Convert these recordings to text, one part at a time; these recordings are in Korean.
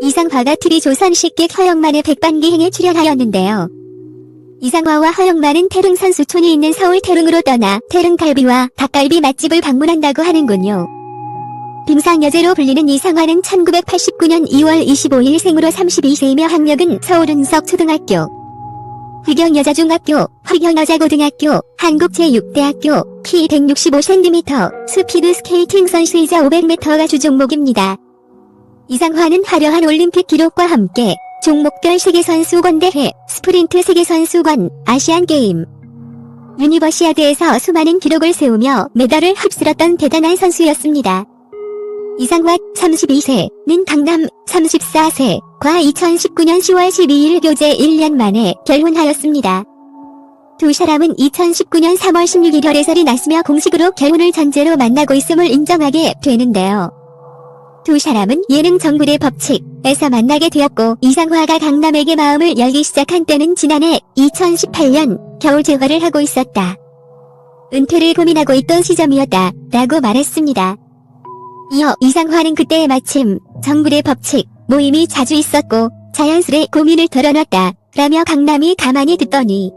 이상화가 TV 조선 식객 허영만의 백반기행에 출연하였는데요. 이상화와 허영만은 태릉 선수촌이 있는 서울 태릉으로 떠나 태릉 갈비와 닭갈비 맛집을 방문한다고 하는군요. 빙상여제로 불리는 이상화는 1989년 2월 25일 생으로 32세이며 학력은 서울은석 초등학교, 휘경여자중학교, 휘경여자고등학교, 한국제6대학교, 키 165cm, 스피드 스케이팅 선수이자 500m가 주종목입니다. 이상화는 화려한 올림픽 기록과 함께 종목별 세계선수권대회, 스프린트 세계선수권, 아시안게임, 유니버시아드에서 수많은 기록을 세우며 메달을 휩쓸었던 대단한 선수였습니다. 이상화 32세는 강남 34세과 2019년 10월 12일 교제 1년 만에 결혼하였습니다. 두 사람은 2019년 3월 16일 열애설이 났으며 공식으로 결혼을 전제로 만나고 있음을 인정하게 되는데요. 두 사람은 예능 정글의 법칙에서 만나게 되었고 이상화가 강남에게 마음을 열기 시작한 때는 지난해 2018년 겨울 재활을 하고 있었다. 은퇴를 고민하고 있던 시점이었다 라고 말했습니다. 이어 이상화는 그때 마침 정글의 법칙 모임이 자주 있었고 자연스레 고민을 털어놨다 라며 강남이 가만히 듣더니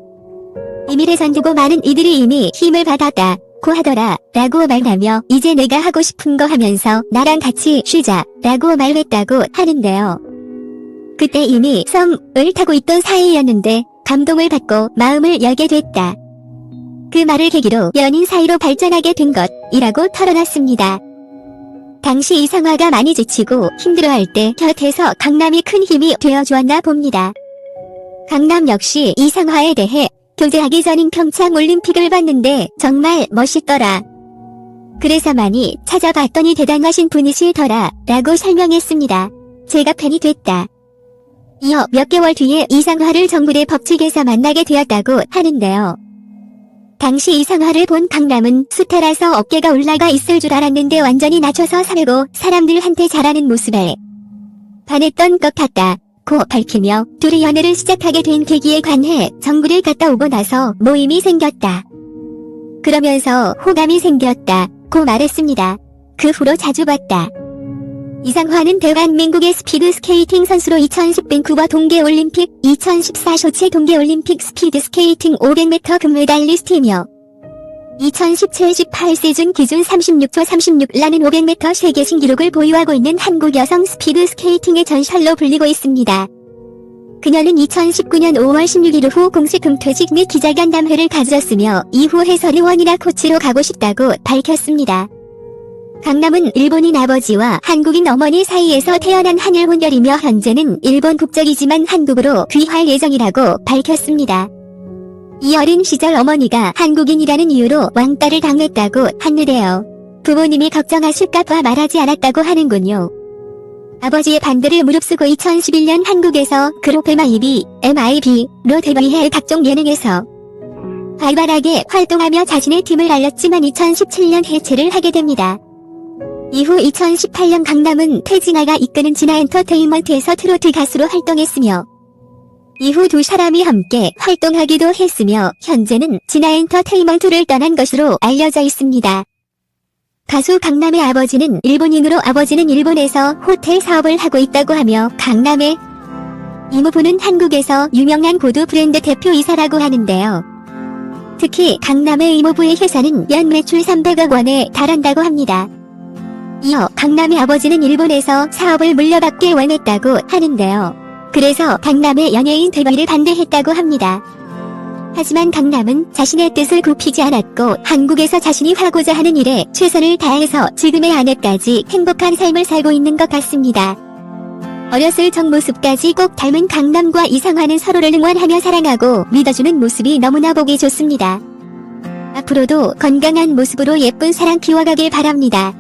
비밀에 전두고 많은 이들이 이미 힘을 받았다 고 하더라 라고 말하며 이제 내가 하고 싶은 거 하면서 나랑 같이 쉬자 라고 말했다고 하는데요. 그때 이미 썸을 타고 있던 사이였는데 감동을 받고 마음을 열게 됐다. 그 말을 계기로 연인 사이로 발전하게 된 것이라고 털어놨습니다. 당시 이상화가 많이 지치고 힘들어할 때 곁에서 강남이 큰 힘이 되어주었나 봅니다. 강남 역시 이상화에 대해 교제하기 전인 평창 올림픽을 봤는데 정말 멋있더라. 그래서 많이 찾아봤더니 대단하신 분이시더라 라고 설명했습니다. 제가 팬이 됐다. 이어 몇 개월 뒤에 이상화를 정글의 법칙에서 만나게 되었다고 하는데요. 당시 이상화를 본 강남은 스타라서 어깨가 올라가 있을 줄 알았는데 완전히 낮춰서 살고 사람들한테 잘하는 모습에 반했던 것 같다. 고 밝히며 둘이 연애를 시작하게 된 계기에 관해 정글을 갔다 오고 나서 모임이 생겼다. 그러면서 호감이 생겼다. 고 말했습니다. 그 후로 자주 봤다. 이상화는 대한민국의 스피드 스케이팅 선수로 2010 밴쿠버 동계올림픽, 2014 소치 동계올림픽 스피드 스케이팅 500m 금메달리스트이며 2017-18 시즌 기준 36초 36라는 500m 세계 신기록을 보유하고 있는 한국 여성 스피드 스케이팅의 전설로 불리고 있습니다. 그녀는 2019년 5월 16일 후 공식 금퇴직 및 기자간담회를 가졌으며 이후 해설위원이나 코치로 가고 싶다고 밝혔습니다. 강남은 일본인 아버지와 한국인 어머니 사이에서 태어난 한일 혼혈이며 현재는 일본 국적이지만 한국으로 귀화할 예정이라고 밝혔습니다. 이 어린 시절 어머니가 한국인이라는 이유로 왕따를 당했다고 하는데요. 부모님이 걱정하실까봐 말하지 않았다고 하는군요. 아버지의 반대를 무릅쓰고 2011년 한국에서 그룹 MIB, MIB로 데뷔해 각종 예능에서 활발하게 활동하며 자신의 팀을 알렸지만 2017년 해체를 하게 됩니다. 이후 2018년 강남은 태진아가 이끄는 진아 엔터테인먼트에서 트로트 가수로 활동했으며 이후 두 사람이 함께 활동하기도 했으며 현재는 진아 엔터테인먼트를 떠난 것으로 알려져 있습니다. 가수 강남의 아버지는 일본인으로 아버지는 일본에서 호텔 사업을 하고 있다고 하며 강남의 이모부는 한국에서 유명한 고두 브랜드 대표이사라고 하는데요. 특히 강남의 이모부의 회사는 연 매출 300억 원에 달한다고 합니다. 이어 강남의 아버지는 일본에서 사업을 물려받길 원했다고 하는데요. 그래서 강남의 연예인 데뷔를 반대했다고 합니다. 하지만 강남은 자신의 뜻을 굽히지 않았고 한국에서 자신이 하고자 하는 일에 최선을 다해서 지금의 아내까지 행복한 삶을 살고 있는 것 같습니다. 어렸을 적 모습까지 꼭 닮은 강남과 이상화는 서로를 응원하며 사랑하고 믿어주는 모습이 너무나 보기 좋습니다. 앞으로도 건강한 모습으로 예쁜 사랑 키워가길 바랍니다.